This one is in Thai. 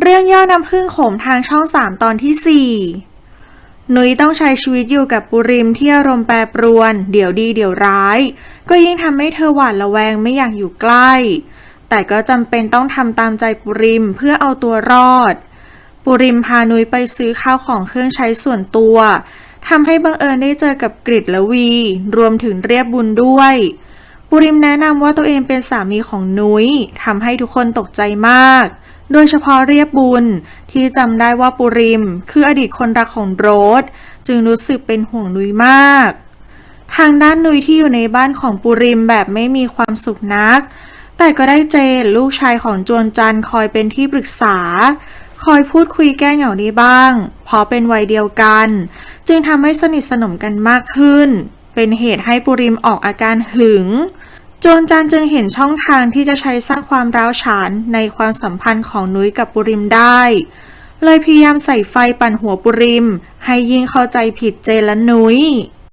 เรื่องย่อน้ำพึ่งโขมทางช่องสามตอนที่4นุ้ยต้องใช้ชีวิตอยู่กับปุริมที่อารมณ์แปรปรวน เดี๋ยวดีเดี๋ยวร้าย ก็ยิ่งทำให้เธอหวาดระแวงไม่อยากอยู่ใกล้ แต่ก็จำเป็นต้องทำตามใจปุริมเพื่อเอาตัวรอด ปุริมพานุยไปซื้อข้าวของเครื่องใช้ส่วนตัวทำให้บังเอิญได้เจอกับกริดและวี รวมถึงเรียบบุญด้วยปุริมแนะนำว่าตัวเองเป็นสามีของนุ้ยทำให้ทุกคนตกใจมาก โดยเฉพาะเรียบบุญที่จำได้ว่าปุริม คืออดีตคนรักของโรสจึงรู้สึกเป็นห่วงนุ้ยมาก ทางด้านนุ้ยที่อยู่ในบ้านของปุริมแบบไม่มีความสุขนัก แต่ก็ได้เจนลูกชายของจวนจันคอยเป็นที่ปรึกษา คอยพูดคุยแก้เหงาได้บ้าง เพราะเป็นวัยเดียวกัน จึงทำให้สนิทสนมกันมากขึ้น เป็นเหตุให้ปุริมออกอาการหึง โจนจันจึงเห็นช่องทางที่จะใช้สร้างความร้าวฉานในความสัมพันธ์ของนุ้ยกับปุริมได้ เลยพยายามใส่ไฟปั่นหัวปุริม ให้ยิ่งเข้าใจผิดเจนและนุ้ย